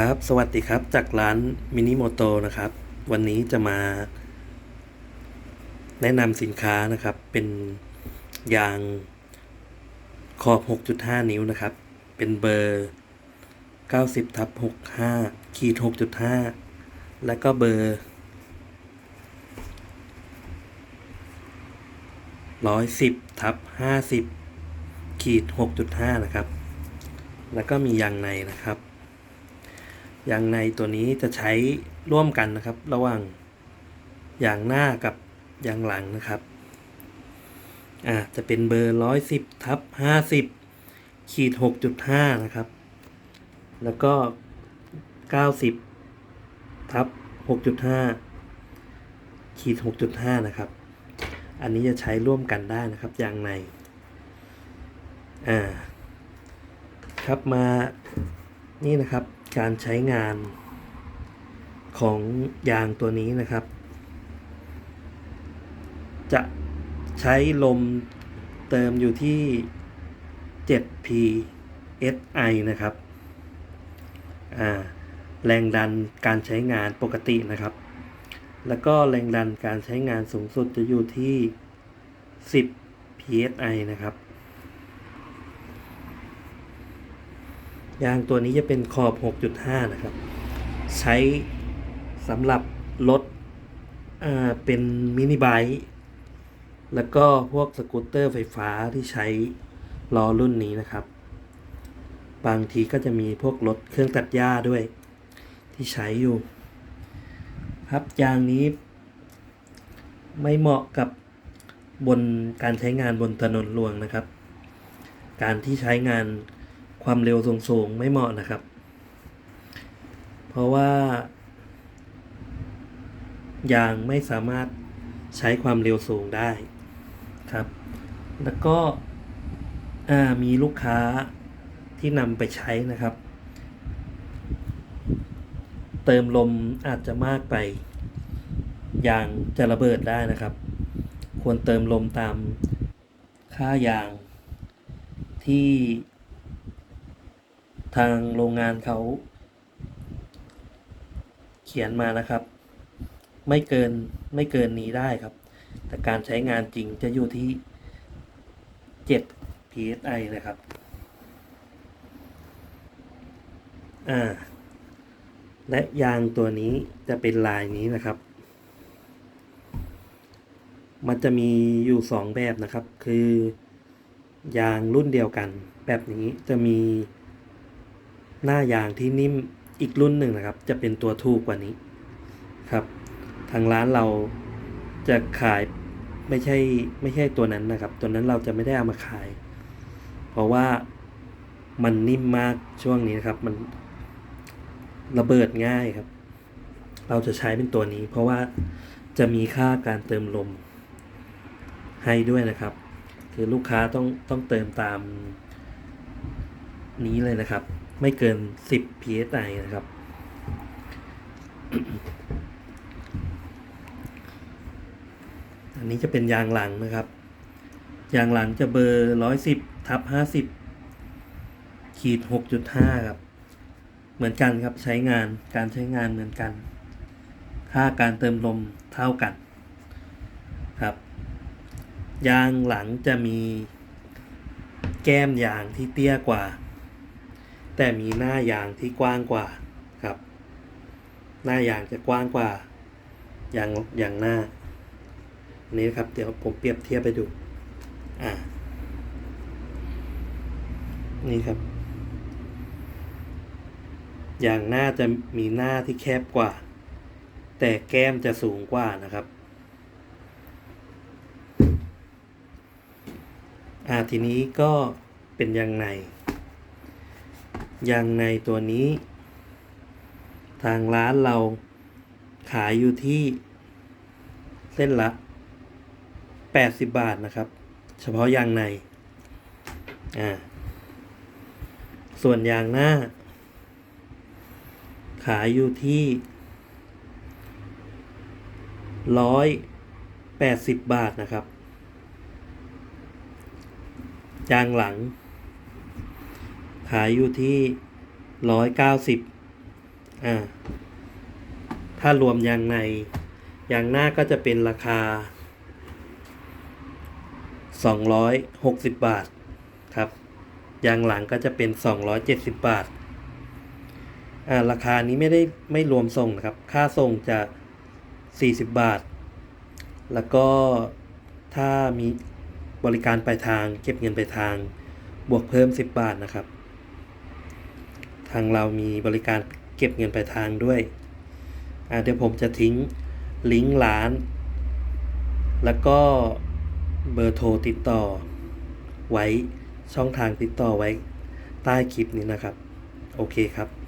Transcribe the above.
ครับสวัสดีครับจากร้านมินิโมโตนะครับ วันนี้จะมา แนะนำสินค้านะครับ เป็นยางขอบ 6.5 นิ้วนะครับ เป็นเบอร์ 90ทับ65ขีด6.5 แล้วก็เบอร์ 110ทับ50ขีด6.5 นะครับ แล้วก็มียางในนะครับ ยางในตัวนี้จะใช้ร่วมกันนะครับ ระหว่างยางหน้ากับยางหลังนะครับอ่าจะเป็นเบอร์ร้อยสิบทับห้าสิบขีดหกจุดห้านะครับ แล้วก็เก้าสิบทับหกจุดห้าขีดหกจุดห้านะครับ อันนี้จะใช้ร่วมกันได้นะครับยางในอ่าครับมานี่นะครับ การใช้งานของยางตัวนี้นะครับ จะใช้ลมเติมอยู่ที่ 7 psi นะครับ แรงดันการใช้งานปกตินะครับ แล้วก็แรงดันการใช้งานสูงสุดจะอยู่ที่ 10 psi นะครับ ยางตัวนี้จะเป็นขอบ 6.5 นะครับ ใช้สำหรับรถเป็นมินิไบค์แล้วก็พวกสกูตเตอร์ไฟฟ้าที่ใช้ล้อรุ่นนี้นะครับ บางทีก็จะมีพวกรถเครื่องตัดหญ้าด้วย ที่ใช้อยู่ ครับยางนี้ ไม่เหมาะกับบนการใช้งานบนถนนหลวงนะครับ การที่ใช้งาน ความเร็วสูงๆไม่เหมาะนะครับ เพราะว่ายางไม่สามารถใช้ความเร็วสูงได้ครับ แล้วก็มีลูกค้าที่นำไปใช้นะครับ เติมลมอาจจะมากไป ยางจะระเบิดได้นะครับ ควรเติมลมตามค่ายางที่ ทางโรงงานเขา เขียนมานะครับ ไม่เกินไม่เกินนี้ได้ครับ แต่การใช้งานจริงจะอยู่ที่ 7 psi นะครับ อ่า และยางตัวนี้จะเป็นลายนี้นะครับ มันจะมีอยู่สองแบบนะครับ คือยางรุ่นเดียวกัน แบบนี้จะมี หน้ายางที่นิ่มอีกรุ่นหนึ่งนะครับ จะเป็นตัวถูกกว่านี้ครับ ทางร้านเราจะขายไม่ใช่ไม่ใช่ตัวนั้นนะครับ ตัวนั้นเราจะไม่ได้เอามาขาย เพราะว่ามันนิ่มมากช่วงนี้นะครับ มันระเบิดง่ายครับ เราจะใช้เป็นตัวนี้ เพราะว่าจะมีค่าการเติมลมให้ด้วยนะครับ คือลูกค้าต้องต้องเติมตามนี้เลยนะครับ ไม่เกิน 10 psi นะครับ อันนี้จะเป็นยางหลังนะครับ ยางหลังจะเบอร์ 110ทับ50 ขีด 6.5 ครับ เหมือนกันครับใช้งานการใช้งานเหมือนกัน ค่าการเติมลมเท่ากันครับ ยางหลังจะมีแก้มยางที่เตี้ยกว่า แต่มีหน้ายางที่กว้างกว่าครับ หน้ายางจะกว้างกว่ายางยางหน้าอันนี้ครับเดี๋ยวผมเปรียบเทียบไปดูอ่านี่ครับยางหน้าจะมีหน้าที่แคบกว่า แต่แก้มจะสูงกว่านะครับอ่าทีนี้ก็เป็นยางใน ยางในตัวนี้ ทางร้านเราขายอยู่ที่ เส้นละ 80 บาทนะครับ เฉพาะยางใน อ่า ส่วนยางหน้า ขายอยู่ที่ร้อยแปดสิบบาทนะครับ ยางหลัง ขายอยู่ที่ร้อยเก้าสิบอ่า ถ้ารวมยางในยางหน้าก็จะเป็นราคา260บาทครับ ยางหลังก็จะเป็น270บาท อ่า ราคานี้ไม่ได้ไม่รวมส่งนะครับ ค่าส่งจะ40บาท แล้วก็ถ้ามีบริการปลายทางเก็บเงินปลายทางบวกเพิ่ม 10 บาทนะครับ ทางเรามีบริการเก็บเงินปลายทางด้วยเดี๋ยวผมจะทิ้งลิงก์ร้าน แล้วก็เบอร์โทรติดต่อ ไว้ช่องทางติดต่อไว้ใต้คลิปนี้นะครับ โอเคครับ